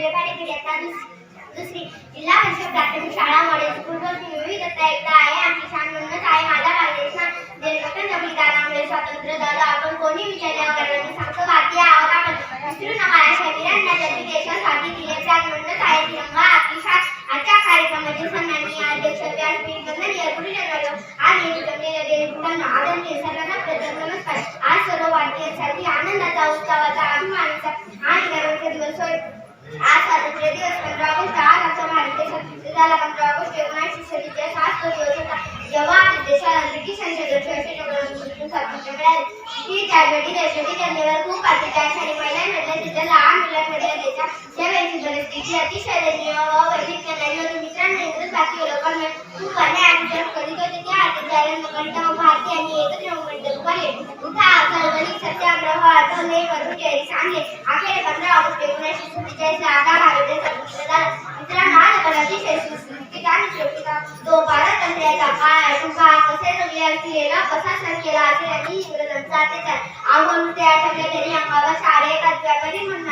विवेकाने इयत्ता दुसरी जिल्हा परिषद प्राथमिक शाळा मॉडेल स्कूल व विविधता एकदा आहे. आमची शान म्हणूनच आहे. माझा बालदेश ना संविधानामुळे स्वातंत्र्य झालं. आपण कोणी विचारल्यावर मी सांगतो भारतीय आहोत आपण विसरू नका. या शरीरांना त्यांनी देशासाठी दिले त्यात म्हणूनच आहे तिरंगा आपली शान आजच्या कार्यक्रमाचे सन्माननीय अध्यक्ष व्यासपीठ वंदनीय गुरुजनांनो आणि जमलेल्या देशभक्तांना आदरणीय सर्वांना प्रथम नमस्कार. आज सर्व भारतीयांसाठी आनंदाचा उत्सवाचा अभिमानाचा आणि गर्वाचा दिवस होय आज दिवस पंधरा ऑगस्ट आज आमचा भारत देश झाला पंधरा ऑगस्ट एकोणीसशे सत्तेचाळीस सात तो दिवस होता. जेव्हा आपल्या देशाला ब्रिटिशांच्या दक्षिण स्वातंत्र्य मिळाले ही त्यावेळी देशाची जनतेवर खूप अत्याचार झाले महिलांमधल्या तिथं लहान मुलांमध्ये देशा त्यावेळेची परिस्थिती अतिशय दयनीय व वैदिक करणारी होती मित्रांनो इंग्रज भारतीय लोकांना खूप अन्याय आणि करीत होते. त्या अत्याचारांकरिता मग भारतीयांनी एकत्र चळवळी सत्याग्रह सांगले अखेर पंधरा ऑगस्ट एकोणीसशे सत्तेचाळीस ला आता झाला मित्रांनो आणि तो पारतंत्र्याचा तुका कसे कसा सण केला असेल आणि इंग्रजांचा अत्याचार. आव्हान ते आठवले त्यांनी अंगावर एकाच व्यापारी म्हणून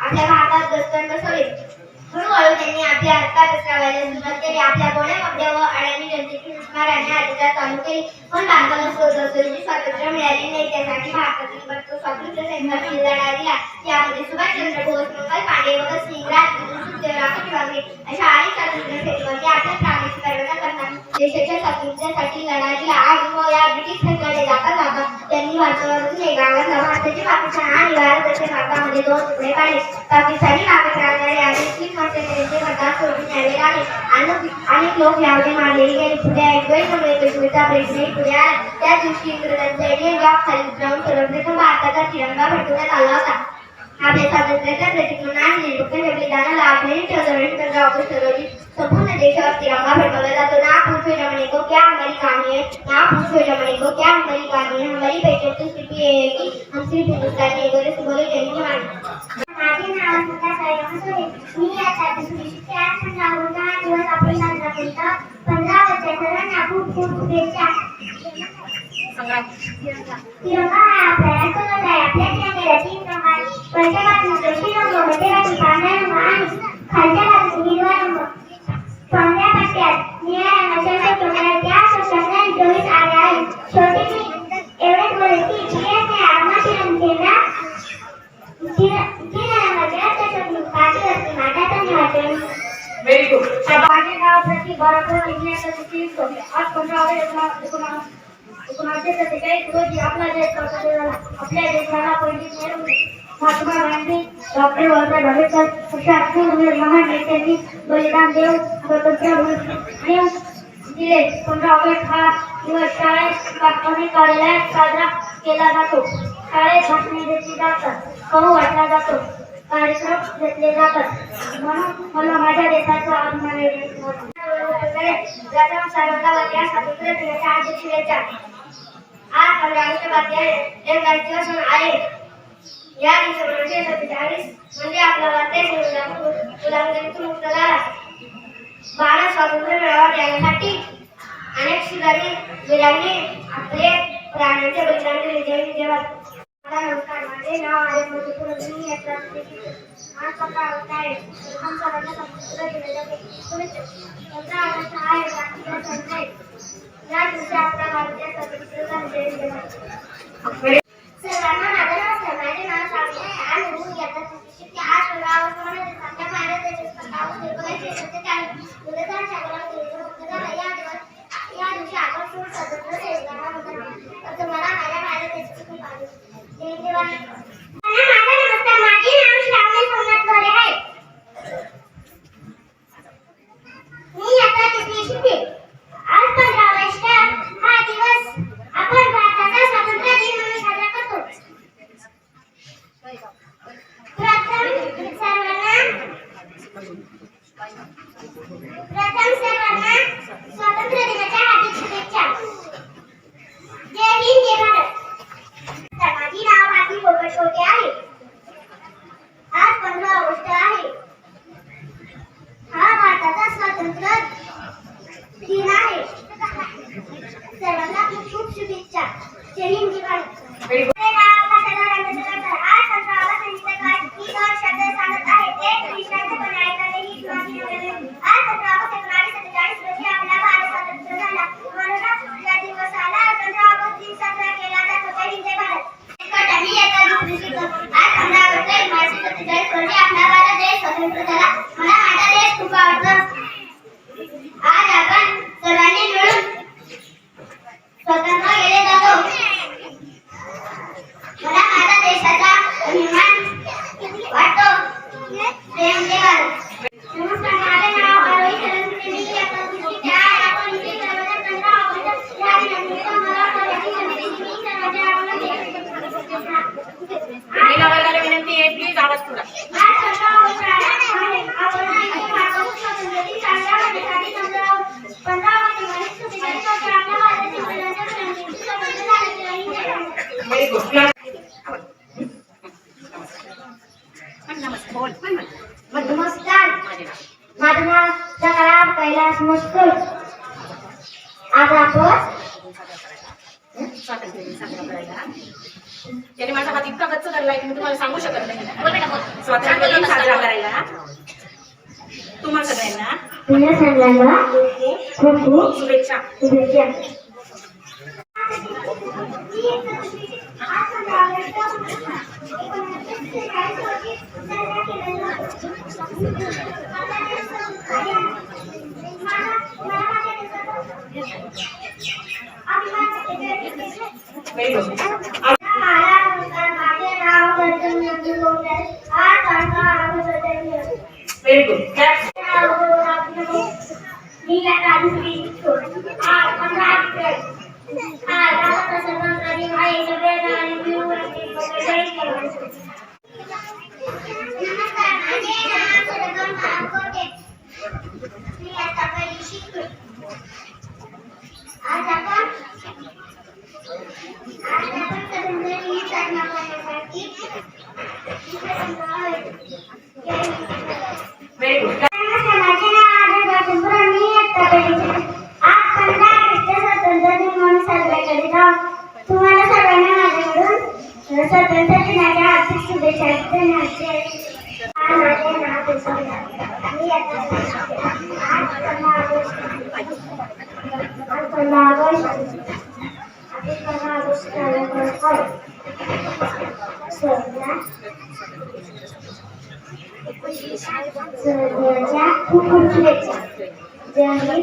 आपल्या भारतात दस्तन बसवले. हळूहळू त्यांनी आपल्या हातात पसरवायला सुरुवात केली. आपल्या बोड्या कपड्या व अडाणी जनतेची मारण्याने अधिकार चालू केली. पण भारताला स्वतंत्र स्वातंत्र्य मिळाले नाही. त्यासाठी भारतातील भक्त स्वातंत्र्य सैनिकांनी लढा दिला. यामध्ये सुभाषचंद्र बोस मंगल पांडे भगतसिंग राजगुरू सुखदेव रामजी बागरे अशा अनेक स्वातंत्र्य सैनिकांनी आपल्या प्राणीची पर्वता करताना देशाच्या स्वातंत्र्यासाठी लढा दिला. आज व या ब्रिटिश सरकारने पाकिस्तान आणि भारताच्या भारतामध्ये दोन तुकडे पाकिस्तानी सोडून लागले आणि अनेक लोक मारलेले गेले पुढे प्रेसिडेंट पुढे आला त्या दिवशी इंग्रजांचा इंडियन जॉब खाली जाऊन सर्वप्रथम भारताचा तिरंगा फडकवण्यात आला होता आपल्या स्वातंत्र्याच्या प्रतीक म्हणून आपल्याने संपूर्ण देशावर तिरंगा फडकवला जातो ना क्या हमारी कहानी है आप पूछो जमने को क्या हमारी कहानी है हमारी पहचान तो सिर्फ ये है कि हम सिर्फ हिंदुस्तान के बोले से बोले जय जवान माझे नाव सुद्धा साईराम मी आता दुसरी शिकते आज पंधरा ऑगस्ट हा दिवस आपण साजरा करतो पंधरा वर्षाच्या सर्वांना खूप खूप शुभेच्छा तिरंगा हा आपल्याला कळत आहे आपल्या तिरंग्याला तीन रंग आहेत वरच्या बाजूला केशरी रंग मध्य बाजूला पांढरा रंग आणि खालच्या बाजूला हिरवा रंग पांढऱ्या पट्ट्यात निळ्या रंगाच्या शब्दाला त्या शब्दाला जोडीत आले आहे शेवटी मी एवढेच बोलेन की जिल्ह्याचे आरमाची रंगेला तीन रंगाच्या चषक काढी असते माझ्या धन्यवाद व्हेरी गुड माझे नाव प्रतीक आज पंधरा ऑगस्ट एकोणा- सत्तेचाळीस रोजी आपला देश झाला आपल्या देशाला पंडित नेहरू महात्मा गांधी डॉक्टर बाबासाहेब आंबेडकर अशा अनेक महान नेत्यांनी बलिदान देऊन स्वतंत्र दिले. पंधरा ऑगस्ट हा दिवस शाळेत प्राथमिक कार्यालयात साजरा केला जातो. शाळेत भाषणे घेतली जातात. कहू वाटला जातो. कार्यक्रम घेतले जातात. म्हणून मला माझ्या देशाचा अभिमान आहे प्रथम सर्वांना या स्वातंत्र्य दिनाच्या हार्दिक शुभेच्छा. आज पंधरा ऑगस्ट भारतीय एक दिवस आहे या दिवशी एकोणीसशे सत्तेचाळीस म्हणजे आपला भारतीय गुलामगिरीतून मुक्त झाला. भारत स्वातंत्र्य मिळावा यासाठी अनेक शिलानी वीरांनी आपले प्राण्यांचे बलिदान दिले. जय विजयवाद नमस्कार. माझे नाव आहे मधुपूर मी यात्रा आज पंधरा आहे हम सर्वांना स्वातंत्र्य दिनाच्या शुभेच्छा पंधरा ऑगस्ट हा सण आहे या दिवशी आपला भारतीय सर्वांना माझं नमस्कार माझे नाव सावली आहे आणि मी इयत्ता शिकते आज पंधरा नमस्कार माझे नाव. कैलास आज आपण हा? त्याने माझा हात इतका गच्च धरलाय की मी तुम्हाला सांगू शकत नाही बेटा, बोल. स्वातंत्र्य दिन साजरा करायला हा? तुम्हा सगळ्यांना पुन्हा सगळ्यांना खूप खूप शुभेच्छा शुभेच्छा very good very good clap मी आता दुसरी शुभेच्छा धन्यवाद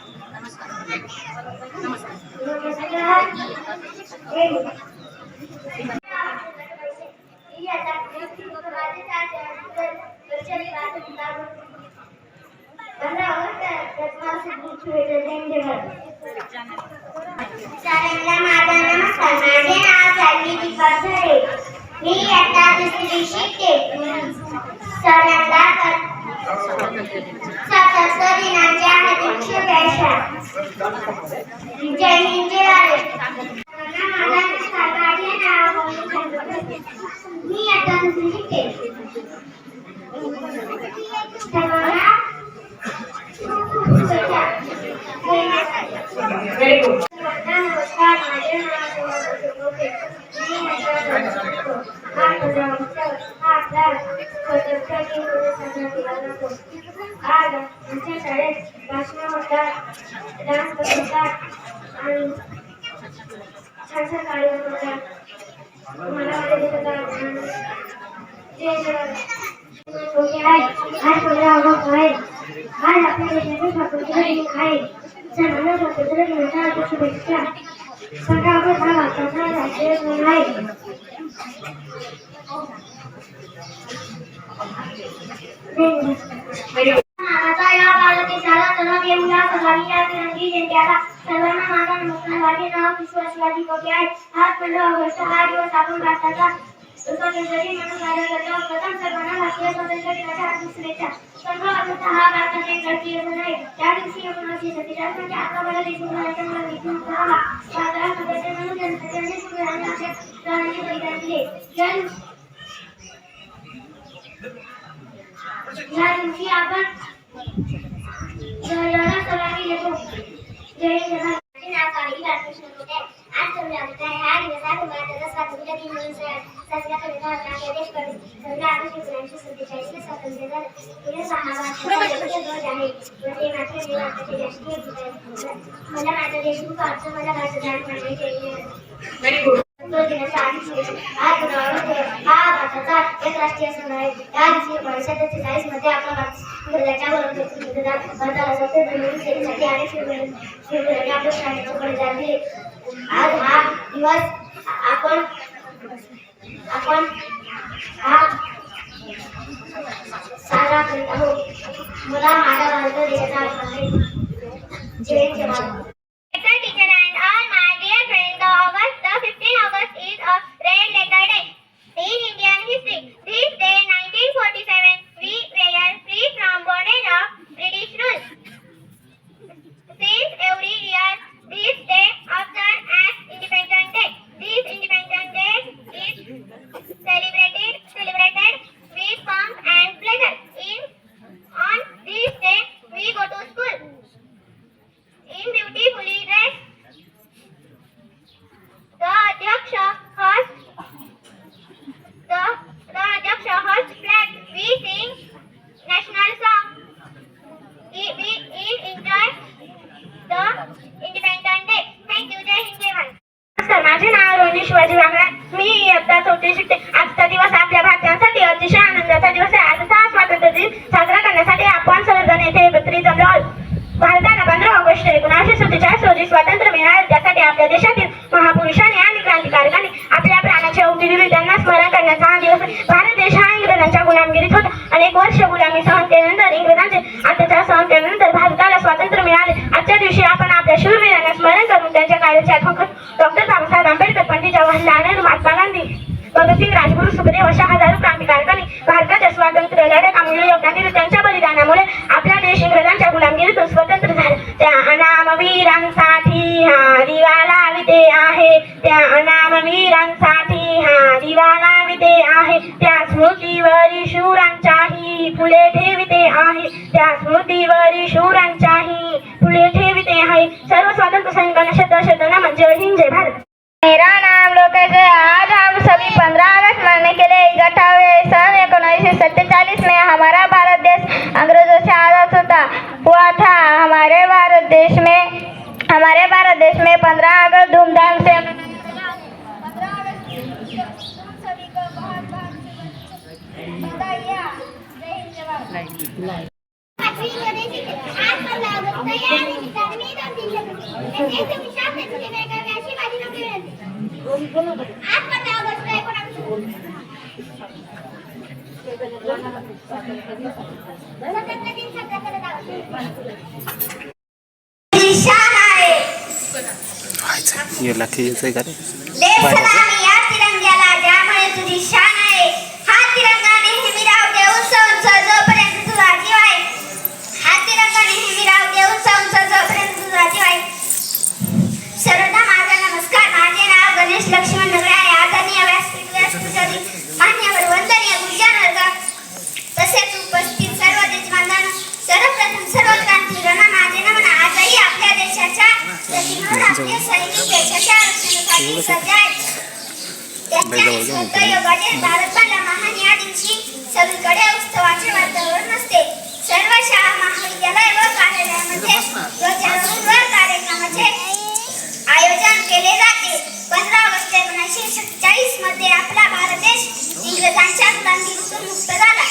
सरांना माझा नमस्कार. माझे नाव सायली दीपक झरे मी आता दुसरी शिकते सरांना स्वातंत्र्य दिनाच्या हार्दिक शुभेच्छा जय हिंद जय भारत सरांना माझा नमस्कार माझे नाव मौलिक खंडोबाई. मी आता दुसरी शिकते सर्वांना खूप खूप शुभेच्छा जय हिंद. व्हेरी गुड नमस्कार माझे नाव सुमन सुबोटे. मी आता हा स्वतंत्र जातो. आज आमच्या शाळेत भाषणं होतात डान्स बसवतात आणि छान छान कार्यक्रम होतात मला वाटत होतात आणि ओके आहे आज पंधरा ऑगस्ट आहे आज आपल्या देशाचे स्वातंत्र्य दिन आहे सर्वांना स्वातंत्र्य दिनाच्या शुभेच्छा हा भारताचा राष्ट्रीय सण आहे धन्यवाद व्हेरी या भारत देशाला सर्वात येऊया सलामी या तिरंगी झेंड्याला सर्वांना माझा नमस्कार माझे नाव किशोर शिवाजी कोटे आहे आज पंधरा ऑगस्ट हा दिवस आपण भारताचा स्वातंत्र्य दिन म्हणून साजरा करतो प्रथम सर्वांना भारतीय स्वातंत्र्य दिनाच्या हार्दिक शुभेच्छा पंधरा ऑगस्ट हा भारताचा एक राष्ट्रीय सण आहे त्या दिवशी एकोणीसशे सत्तेचाळीसमध्ये आतापर्यंत देशमुखांच्या विष्णू हा भारताला स्वातंत्र्य म्हणून जनतेने अनेक सुविधांनी आपल्या बलिदान दिले जय जवान माझे नाव कोटे आहे. आज तुम्ही ह्या स्वातंत्र्य दिन म्हणून साजरा ऑगस्ट एकोणीसशे सत्तेचाळीसला स्वातंत्र्य झालं ध्वज आहे वंदे मातरम हे भारताचे राष्ट्रीय गीत आहे मला माझा देश खूप आवडतो मला व्हेरी गुड दिनाच्या आधी दिवशी भारताचा एक राष्ट्रीय सण आहे. या दिवशी एकोणीसशे सत्तेचाळीसमध्ये आपला भारत इंग्रजांच्या भारताला स्वतंत्र मिळवून देण्यासाठी आपल्या शाळेचे बलिदान दिले आज हा दिवस आपण आपण हा साजरा करीत आहोत. मला माझ्या भारत देशाचा आहे. जय जवान teacher and all my dear friends, August, uh, the 15 August is a red letter day. In Indian history. This day, 1947, we were free from bondage of British rule. Since every year, this day observed as Independence Day. This Independence Day is celebrated celebrated with pomp and pleasure. In on this day, we go to school सर्वजण लॉल भारताला पंधरा August एकोणीसशे सत्तेचाळीस रोजी स्वातंत्र्य मिळाले. त्यासाठी आपल्या देशातील महापुरुषांनी आणि क्रांतिकारकांनी आपल्या प्राणाची आहुती दिली त्यांना स्मरण करण्याचा हा दिवस भारत देश हा इंग्रजांच्या गुलामगिरीत होता. अनेक वर्ष गुलामी सहन केल्यानंतर इंग्रजांचे अत्याचार सहन केल्यानंतर भारताला स्वातंत्र्य मिळाले. आजच्या दिवशी आपण आपल्या शूरवीरांना स्मरण करून त्यांच्या कार्याची आठवण करतो डॉक्टर बाबासाहेब आंबेडकर पंडित जवाहरलाल नेहरू महात्मा गांधी भगतसिंग राजगुरू सुखदेव अशा हजारो क्रांतिकारकांनी भारताच्या स्वातंत्र्य लढ्यात अमूल्य योगदान दिले. त्यांच्या बलिदानामुळे आपला देश इंग्रजांच्या गुलामगिरीतून स्वतंत्र झाला. त्या अनामवीरांसाठी हा दिवा लाविते आहे. त्या अनामवीरांसाठी हा दिवा लाविते आहे. त्या स्मृतीवरी शूरांच्याही फुले ठेविते आहे. त्या स्मृतीवरी शूरांच्याही फुले ठेविते आहे. सर्व स्वातंत्र्य सैनिकांना शत शत नमन जय म्हणजे हिंद जय भारत. मेरा नाम लोकेश है। आज हम सभी पंद्रह अगस्त मनाने के लिए इकट्ठा हुए सन उन्नीस में हमारा भारत देश अंग्रेज़ों से आज़ाद होता हुआ था हमारे भारत देश में। हमारे भारत देश में पंद्रह अगस्त धूमधाम से पंद्रह अगस्त विनंती. आज पंधरा ऑगस्ट आहे एकोणावीसशे स्वतंत्र दिन साजरा करत आहोत. निशाण आहे ये लखीचं का रे देशसलामी या तिरंग्याला ज्यामुळे तुझी शान आहे हा तिरंगा नेहमी राहू दे उंच उंच जोपर्यंत तुझा जीव आहे हा तिरंगा नेहमी राहू दे उंच उंच जोपर्यंत तुझा जीव आहे सर्वदा माझा नमस्कार माझे नाव गणेश लक्ष्मण नगरे आहे आदरणीय व्यासपीठ व्यासपीठाधी मान्यवर वंदनीय गुरुजन वर्ग तसेच उपस्थित सर्व देशबांधवांनो सर्वप्रथम सर्व क्रांतीवीरांना माझे नमन आजही आपल्या देशाच्या प्रतिमूळ आपले सैनिक देशाच्या रक्षणासाठी सज्ज आहेत त्यांच्या सहयोगाने भारत बनला महान या दिवशी सगळीकडे उत्सवाचे वातावरण असते सर्व शाळा महाविद्यालय व कार्यालयामध्ये ध्वजारोहण व कार्यक्रमाचे आयोजन केले जाते. पंधरा ऑगस्ट एकोणीसशे सत्तेचाळीसमध्ये आपला भारत देश इंग्रजांच्या गुलामगिरीतून मुक्त झाला.